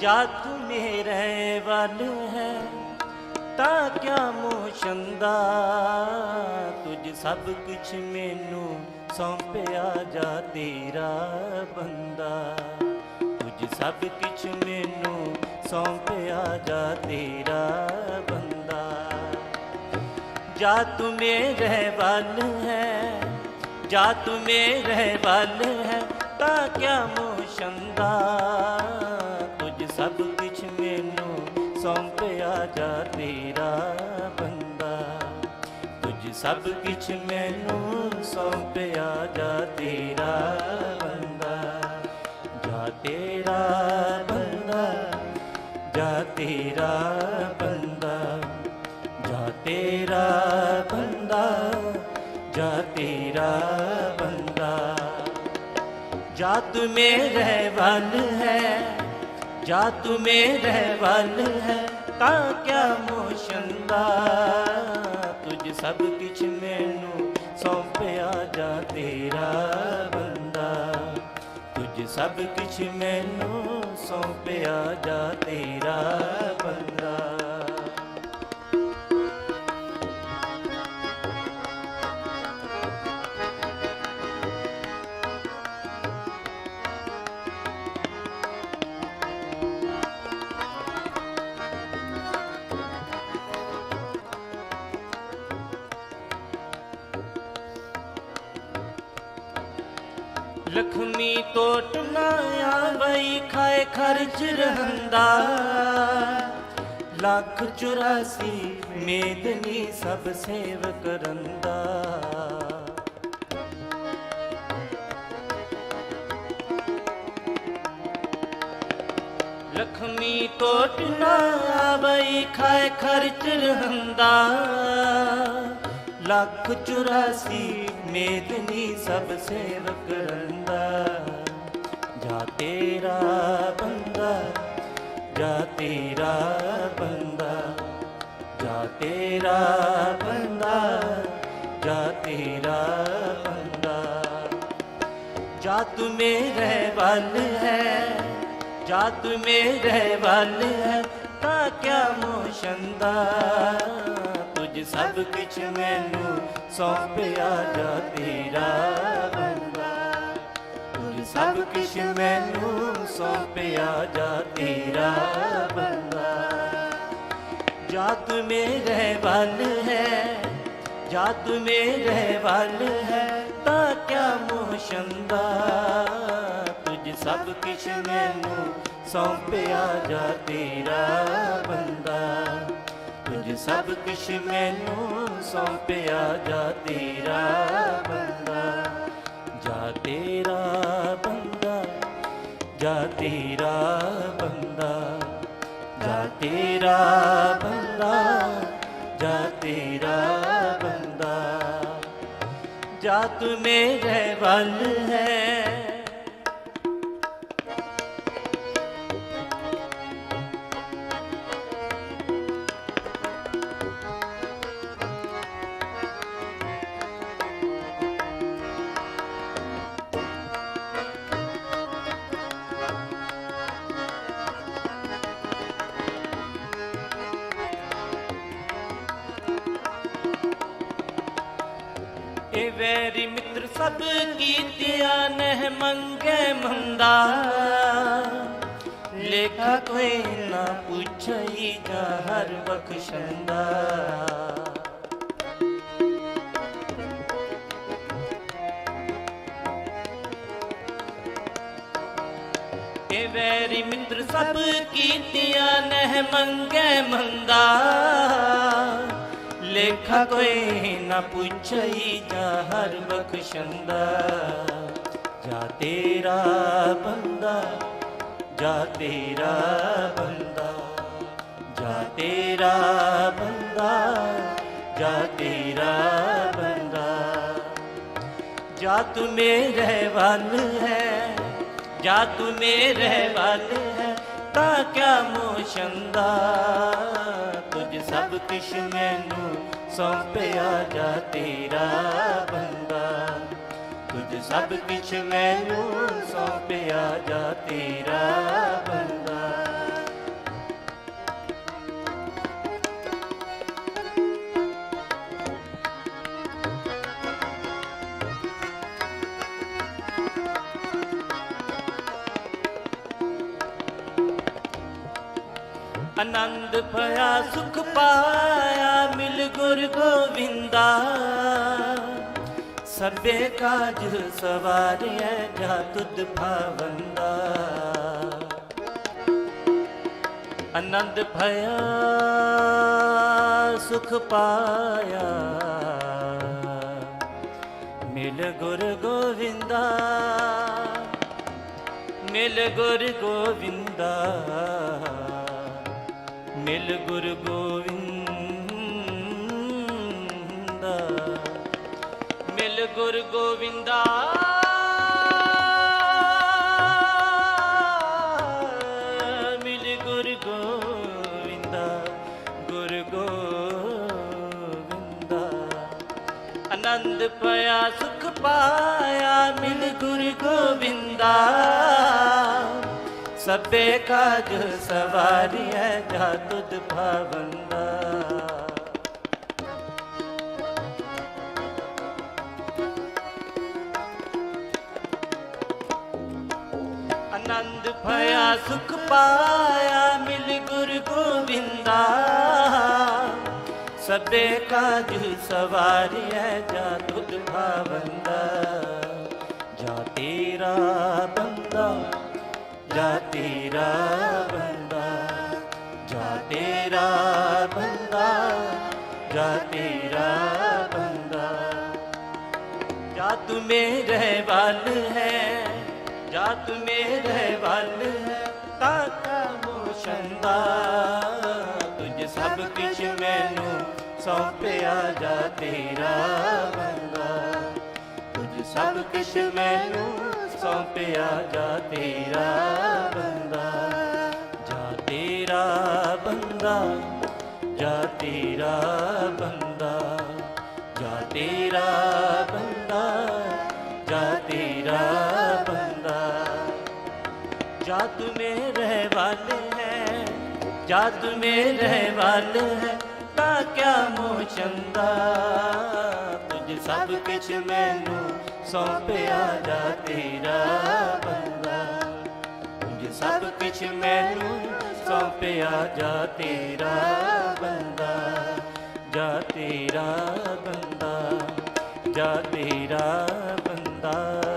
ਜਾ ਤੂੰ ਮੇਰੇ ਵੱਲ ਹੈ ਤਾਂ ਕਿਆ ਮੋਸ਼ੰਦਾ ਤੁਝ ਸਭ ਕੁਛ ਮੈਨੂੰ ਸੌਂਪਿਆ ਜਾ ਤੇਰਾ ਬੰਦਾ ਤੁਝ ਸਭ ਕੁਛ ਮੈਨੂੰ ਸੌਂਪਿਆ ਜਾ ਤੇਰਾ ਬੰਦਾ ਜਾ ਤੂੰ ਮੇਰੇ ਵੱਲ ਹੈ ਜਾ ਤੂੰ ਮੇਰੇ ਵੱਲ ਹੈ ਤਾਂ ਕਿਆ ਮੋਸ਼ੰਦਾ ਸਭ ਕੁਛ ਮੈਨੂੰ ਸੌਂਪਿਆ ਜਾ ਤੇਰਾ ਬੰਦਾ। ਤੁਝ ਸਭ ਕੁਛ ਮੈਨੂੰ ਸੌਂਪਿਆ ਜਾ ਤੇਰਾ ਬੰਦਾ। ਜਾ ਤੇਰਾ ਬੰਦਾ, ਜਾ ਤੇਰਾ ਬੰਦਾ। ਜਾ ਤੇਰਾ ਬੰਦਾ, ਜਾ ਤੇਰਾ ਬੰਦਾ। ਜਾ ਤੂੰ ਮੇਰੇ ਵੱਲ ਹੈ। ਜਾ ਤੂੰ ਮੇਰੇ ਵੱਲ ਹੈ ਤਾਂ ਕਿਆ ਮੋਸ਼ੰਦਾ ਤੁਝ ਸਭ ਕੁਛ ਮੈਨੂੰ ਸੌਂਪਿਆ ਜਾ ਤੇਰਾ ਬੰਦਾ ਤੁਝ ਸਭ ਕੁਛ ਮੈਨੂੰ ਸੌਂਪਿਆ ਜਾ ਤੇਰਾ ਬੰਦਾ ਲਖਮੀ ਟੋਟ ਨਾ ਆਵਈ ਖਾਏ ਖਰਚ ਰਹੰਦਾ ਲੱਖ 84 ਮੇਦਨੀ ਸਭ ਸੇਵ ਕਰੰਦਾ ਲਖਮੀ ਟੋਟ ਨਾ ਆਵਈ ਖਾਏ ਖਰਚ ਰਹੰਦਾ ਲੱਖ 84 ਮੇਦਨੀ ਸਭ ਸੇਵਕ ਰੰਦਾ ਤੇਰਾ ਬੰਦਾ, ਜਾ ਤੇਰਾ ਬੰਦਾ, ਜਾ ਤੇਰਾ ਬੰਦਾ, ਜਾ ਤੇਰਾ ਬੰਦਾ। ਜਾ ਤੂੰ ਮੇਰੇ ਵੱਲ ਹੈ, ਜਾ ਤੂੰ ਮੇਰੇ ਵੱਲ ਹੈ, ਤਾਂ ਕਿਆ ਮੋਸ਼ੰਦਾ ਤੁਝ ਸਭ ਕੁਛ ਮੈਨੂੰ ਸੌਂਪਿਆ, ਜਾ ਤੇਰਾ ਸਭ ਕੁਛ ਮੈਨੂੰ ਸੌਂਪਿਆ ਜਾ ਤੇਰਾ ਬੰਦਾ। ਜਾਤ ਮੇਰੇ ਵੱਲ ਹੈ, ਜਾਤ ਮੇਰੇ ਵੱਲ ਹੈ, ਤਾਂ ਕਿਆ ਮੋਸ਼ੰਦਾ ਤੁਝ ਸਭ ਕੁਛ ਮੈਨੂੰ ਸੌਂਪਿਆ ਜਾ ਤੇਰਾ ਬੰਦਾ। ਤੁਝ ਸਭ ਕੁਛ ਮੈਨੂੰ ਸੌਂਪਿਆ ਜਾ ਤੇਰਾ ਬੰਦਾ। ਤੇਰਾ ਬੰਦਾ, ਜਾ ਤੇਰਾ ਬੰਦਾ, ਜਾ ਤੇਰਾ ਬੰਦਾ, ਜਾ ਤੇਰਾ ਬੰਦਾ। ਜਾ ਤੂੰ ਮੇਰੇ ਵੱਲ ਹੈ। ਇਹ ਵੈਰੀ ਮਿੱਤਰ, ਸਭ ਕੀਤਿਆ ਨਹਿ ਮੰਗੇ ਮੰਦਾ। ਲੇਖਾ ਕੋਈ ਨਾ ਪੁੱਛਈ ਜਾ ਹਰ ਬਖਸ਼ੰਦਾ ਇਹ ਵੈਰੀ ਮਿੱਤਰ, ਸਭ ਕੀਤਿਆ ਨਹਿ ਮੰਗੇ ਮੰਦਾ। ਲੇਖਾ ਕੋਈ ਨਾ ਪੁੱਛਈ ਜਾ ਹਰ ਬਖਸ਼ੰਦਾ ਜਾ ਤੇਰਾ ਬੰਦਾ, ਜਾ ਤੇਰਾ ਬੰਦਾ, ਜਾ ਤੇਰਾ ਬੰਦਾ, ਜਾ ਤੇਰਾ ਬੰਦਾ। ਜਾ ਤੂੰ ਮੇਰੇ ਵੱਲ ਹੈ, ਜਾ ਤੂੰ ਮੇਰੇ ਵੱਲ ਹੈ। ਤਾਂ ਕਿਆ ਮੋਸ਼ੰਦਾ ਤੁਝ ਸਭ ਕੁਛ ਮੈਨੂੰ ਸੌਂਪਿਆ ਜਾ ਤੇਰਾ ਬੰਦਾ। ਤੁਝ ਸਭ ਕੁਛ ਮੈਨੂੰ ਸੌਂਪਿਆ ਜਾ ਤੇਰਾ ਆਨੰਦ ਭਇਆ ਸੁਖ ਪਾਇਆ, ਮਿਲ ਗੁਰ ਗੋਵਿੰਦਾ। ਸਭੇ ਕਾਜ ਸਵਾਰਿਐ, ਜਾ ਤੁਧ ਭਾਵੰਦਾ। ਆਨੰਦ ਭਇਆ ਸੁਖ ਪਾਇਆ। ਮਿਲ ਗੁਰ ਗੋਵਿੰਦਾ। ਮਿਲ ਗੁਰ ਗੋਵਿੰਦਾ। ਮਿਲ ਗੁਰ ਗੋਵਿੰਦਾ, ਮਿਲ ਗੁਰ ਗੋਵਿੰਦਾ। ਮਿਲ ਗੁਰ ਗੋਵਿੰਦਾ ਗੁਰ ਗੋਵਿੰਦਾ। ਆਨੰਦ ਪਿਆ, ਸੁਖ ਪਾਇਆ, ਮਿਲ ਗੁਰ ਗੋਬਿੰਦਾ ਸਭੇ ਕਾਜ ਸਵਾਰੀਐ, ਜਾ ਤੁਧ ਭਾਵੰਦਾ। ਆਨੰਦ ਭਇਆ, ਸੁਖ ਪਾਇਆ, ਮਿਲ ਗੁਰ ਗੋਬਿੰਦਾ ਸਭੇ ਕਾਜ ਸਵਾਰੀਐ, ਜਾ ਤੁਧ ਭਾਵੰਦਾ। ਜਾ ਤੇਰਾ ਬੰਦਾ ਜਾ ਤੇਰਾ ਬੰਦਾ ਜਾ ਤੇਰਾ ਬੰਦਾ ਜਾ ਤੇਰਾ ਬੰਦਾ। ਜਾ ਤੂੰ ਮੇਰੇ ਵੱਲ ਹੈ, ਜਾ ਤੂੰ ਮੇਰੇ ਵੱਲ ਹੈ ਤਾਕਾ ਮੋਸ਼ੰਦਾ ਸਭ ਕੁਝ ਮੈਨੂੰ ਸੌਂਪਿਆ ਜਾ ਤੇਰਾ ਬੰਦਾ। ਤੁਝ ਸਭ ਕੁਝ ਮੈਨੂੰ ਸੌਂਪਿਆ ਜਾ ਤੇਰਾ ਤੇਰਾ ਬੰਦਾ, ਜਾ ਤੇਰਾ ਬੰਦਾ, ਜਾ ਤੇਰਾ ਬੰਦਾ। ਜਾ ਤੂੰ ਮੇਰੇ ਵਾਲ ਹੈ, ਜਾ ਤੂੰ ਮੇਰੇ ਵਾਲ ਹੈ, ਤਾਂ ਕਿਆ ਮੋਹ ਚੰਦਾ ਤੁਝ ਸਭ ਕੁਝ ਮੈਨੂੰ ਸੌਂਪਿਆ ਜਾ ਤੇਰਾ ਬੰਦਾ। ਤੁਝ ਸਭ ਕੁਝ ਮੈਨੂੰ ਸੌਂਪਿਆ ਜਾ ਤੇਰਾ ਬੰਦਾ ਜਾ ਤੇਰਾ ਬੰਦਾ ਜਾ ਤੇਰਾ ਬੰਦਾ।